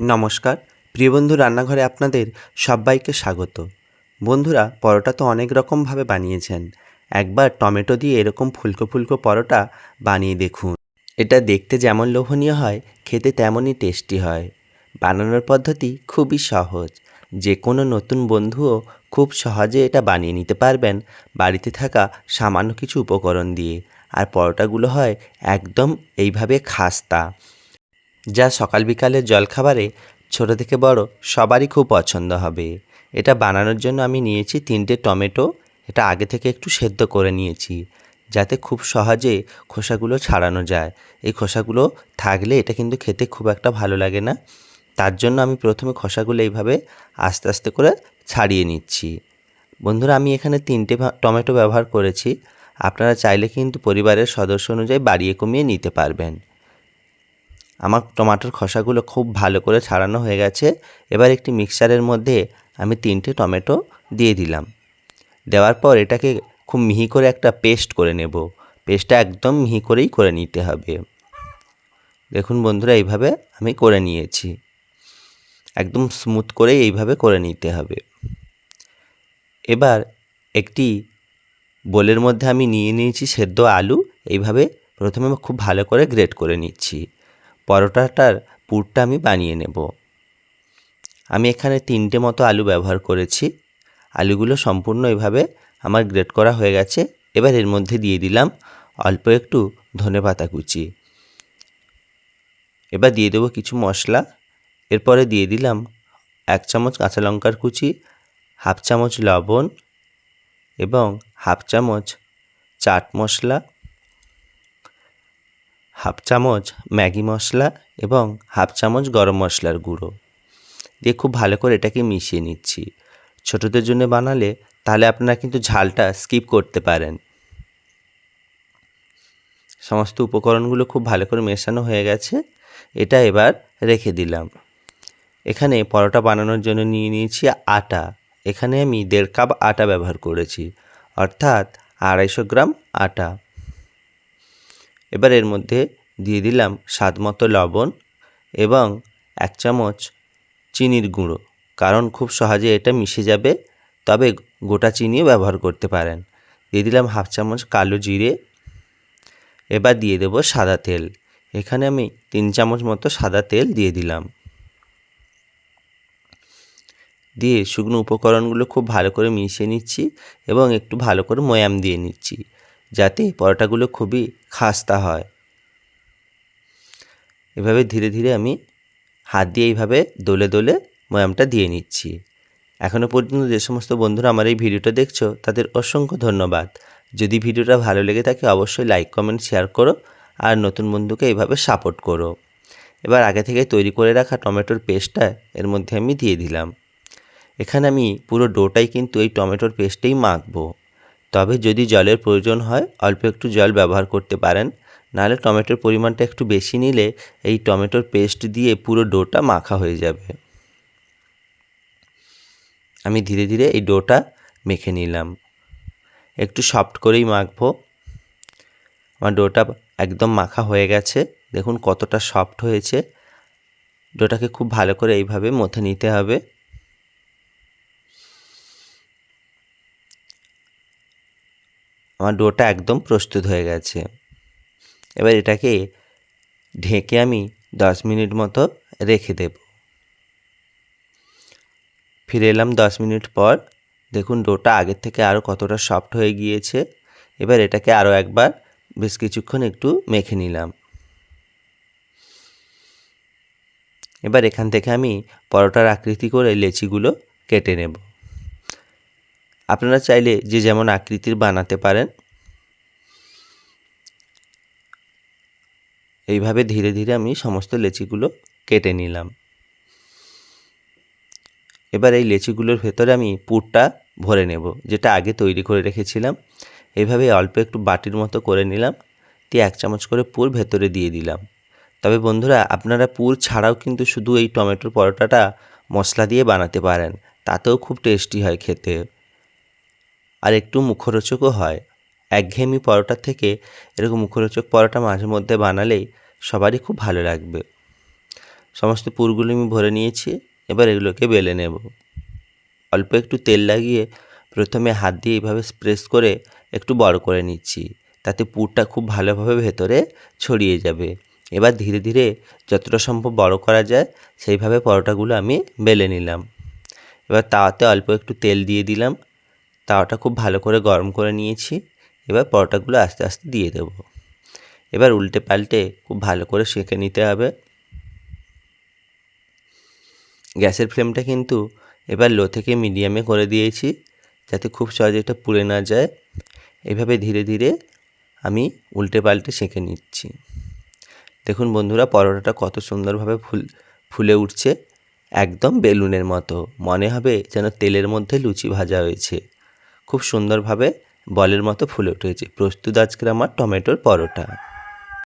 নমস্কার। প্রিয় বন্ধু, রান্নাঘরে আপনাদের সবাইকে স্বাগত। বন্ধুরা, পরোটা তো অনেক রকমভাবে বানিয়েছেন। একবার টমেটো দিয়ে এরকম ফুলকো ফুলকো পরোটা বানিয়ে দেখুন। এটা দেখতে যেমন লোভনীয় হয়, খেতে তেমনই টেস্টি হয়। বানানোর পদ্ধতি খুবই সহজ। যে কোনো নতুন বন্ধুও খুব সহজে এটা বানিয়ে নিতে পারবেন বাড়িতে থাকা সামান্য কিছু উপকরণ দিয়ে। আর পরোটাগুলো হয় একদম এইভাবে খাস্তা। যা সকাল বিকালের জলখাবারে ছোট থেকে বড় সবারই খুব পছন্দ হবে। এটা বানানোর জন্য আমি নিয়েছি তিনটে টমেটো, এটা আগে থেকে একটু সেদ্ধ করে নিয়েছি, যাতে খুব সহজে খোসাগুলো ছাড়ানো যায়। এই খোসাগুলো থাকলে এটা কিন্তু খেতে খুব একটা ভালো লাগে না। তার জন্য আমি প্রথমে খোসাগুলো এইভাবে আস্তে আস্তে করে ছাড়িয়ে নিচ্ছি। বন্ধুরা, আমি এখানে তিনটে টমেটো ব্যবহার করেছি। আপনারা চাইলে কিন্তু পরিবারের সদস্য অনুযায়ী বাড়িয়ে কমিয়ে নিতে পারবেন। আমার টমাটোর খোসাগুলো খুব ভালো করে ছাড়ানো হয়ে গেছে। এবার একটি মিক্সারের মধ্যে আমি তিনটে টমেটো দিয়ে দিলাম। দেওয়ার পর এটাকে খুব মিহি করে একটা পেস্ট করে নেব। পেস্টটা একদম মিহি করেই করে নিতে হবে। দেখুন বন্ধুরা, এইভাবে আমি করে নিয়েছি। একদম স্মুথ করে এইভাবে করে নিতে হবে। এবার একটি বোলের মধ্যে আমি নিয়ে নিয়েছি সেদ্ধ আলু। এইভাবে প্রথমে খুব ভালো করে গ্রেট করে নিচ্ছি। পরোটাটার পুরটা আমি বানিয়ে নেব। আমি এখানে তিনটে মতো আলু ব্যবহার করেছি। আলুগুলো সম্পূর্ণ এভাবে আমার গ্রেট করা হয়ে গেছে। এবার এর মধ্যে দিয়ে দিলাম অল্প একটু ধনেপাতা কুচি। এবার দিয়ে দেবো কিছু মশলা। এরপরে দিয়ে দিলাম এক চামচ কাঁচা লঙ্কার কুচি, হাফ চামচ লবণ এবং হাফ চামচ চাট মশলা। হাফ চামচ ম্যাগি মশলা এবং হাফ চামচ গরম মশলার গুঁড়ো। দিয়ে খুব ভালো করে এটাকে মিশিয়ে নিচ্ছি। ছোটদের জন্য বানালে তাহলে আপনারা কিন্তু ঝালটা স্কিপ করতে পারেন। সমস্ত উপকরণগুলো খুব ভালো করে মেশানো হয়ে গেছে। এটা এবার রেখে দিলাম। এখানে পরোটা বানানোর জন্য নিয়ে নিয়েছি আটা। এখানে আমি দেড় কাপ আটা ব্যবহার করেছি। অর্থাৎ আড়াইশো গ্রাম আটা। এবার এর মধ্যে দিয়ে দিলাম স্বাদ মতো লবণ এবং এক চামচ চিনির গুঁড়ো। কারণ খুব সহজে এটা মিশে যাবে, তবে গোটা চিনিও ব্যবহার করতে পারেন। দিয়ে দিলাম হাফ চামচ কালো জিরে। এবার দিয়ে দেব সাদা তেল। এখানে আমি তিন চামচ মতো সাদা তেল দিয়ে দিলাম। দিয়ে শুকনো উপকরণগুলো খুব ভালো করে মিশিয়ে নিচ্ছি এবং একটু ভালো করে ময়াম দিয়ে নিচ্ছি। যাতে পরোটাগুলো খুবই খাস্তা হয়। এভাবে ধীরে ধীরে আমি হাত দিয়ে এইভাবে দোলে দোলে ময়ামটা দিয়ে নিচ্ছি। এখনও পর্যন্ত যে সমস্ত বন্ধুরা আমার এই ভিডিওটা দেখছ, তাদের অসংখ্য ধন্যবাদ। যদি ভিডিওটা ভালো লেগে থাকে, অবশ্যই লাইক কমেন্ট শেয়ার করো আর নতুন বন্ধুকে এইভাবে সাপোর্ট করো। এবার আগে থেকে তৈরি করে রাখা টমেটোর পেস্টটা এর মধ্যে আমি দিয়ে দিলাম। এখানে আমি পুরো ডোটাই কিন্তু এই টমেটোর পেস্টেই মাখবো। তবে যদি জলের প্রয়োজন হয়, অল্প একটু জল ব্যবহার করতে পারেন। নাহলে টমেটোর পরিমাণটা একটু বেশি নিলে এই টমেটোর পেস্ট দিয়ে পুরো ডোটা মাখা হয়ে যাবে। আমি ধীরে ধীরে এই ডোটা মেখে নিলাম। একটু সফট করেই মাখবো। আমার ডোটা একদম মাখা হয়ে গেছে। দেখুন কতটা সফট হয়েছে। ডোটাকে খুব ভালো করে এইভাবে মথে নিতে হবে। আমার ডোটা একদম প্রস্তুত হয়ে গেছে। এবার এটাকে ঢেকে আমি দশ মিনিট মতো রেখে দেব। ফিরে এলাম দশ মিনিট পর। দেখুন ডোটা আগের থেকে আরও কতটা সফট হয়ে গিয়েছে। এবার এটাকে আরও একবার বেশ কিছুক্ষণ একটু মেখে নিলাম। এবার এখান থেকে আমি পরোটার আকৃতি করে লেচিগুলো কেটে নেব। আপনারা চাইলে যে যেমন আকৃতির বানাতে পারেন, এইভাবে ধীরে ধীরে আমি সমস্ত লেচিগুলো কেটে নিলাম। এবার এই লেচিগুলোর ভেতরে আমি পুরটা ভরে নেব, যেটা আগে তৈরি করে রেখেছিলাম। এইভাবে অল্প একটু বাটির মতো করে নিলাম, দিয়ে এক চামচ করে পুর ভেতরে দিয়ে দিলাম। তবে বন্ধুরা, আপনারা পুর ছাড়াও কিন্তু শুধু এই টমেটোর পরোটাটা মশলা দিয়ে বানাতে পারেন, তাতেও খুব টেস্টি হয় খেতে। আর একটু মুখরোচকও হয়। একঘেয়েমি পরোটার থেকে এরকম মুখরোচক পরোটা মাঝে মধ্যে বানালেই সবারই খুব ভালো লাগবে। সমস্ত পুরগুলো আমি ভরে নিয়েছি, এবার এগুলোকে বেলে নেব। অল্প একটু তেল লাগিয়ে প্রথমে হাত দিয়ে এইভাবে স্প্রেস করে একটু বড় করে নিচ্ছি। তাতে পুরটা খুব ভালোভাবে ভেতরে ছড়িয়ে যাবে। এবার ধীরে ধীরে যতটা সম্ভব বড় করা যায়, সেইভাবে পরোটাগুলো আমি বেলে নিলাম। এবার তাওয়াতে অল্প একটু তেল দিয়ে দিলাম। তাওয়াটা খুব ভালো করে গরম করে নিয়েছি। এবার পরোটাগুলো আস্তে আস্তে দিয়ে দেবো। এবার উল্টে পাল্টে খুব ভালো করে সেঁকে নিতে হবে। গ্যাসের ফ্লেমটা কিন্তু এবার লো থেকে মিডিয়ামে করে দিয়েছি যাতে খুব সহজে এটা পুড়ে না যায়। এভাবে ধীরে ধীরে আমি উল্টে পাল্টে সেঁকে নিচ্ছি। দেখুন বন্ধুরা, পরোটাটা কত সুন্দরভাবে ফুল, ফুলে উঠছে। একদম বেলুনের মতো। মনে হবে যেন তেলের মধ্যে লুচি ভাজা হয়েছে। খুব সুন্দরভাবে বলের মতো ফুলে উঠেছে। প্রস্তুত আজকের আমার টমেটোর পরোটা।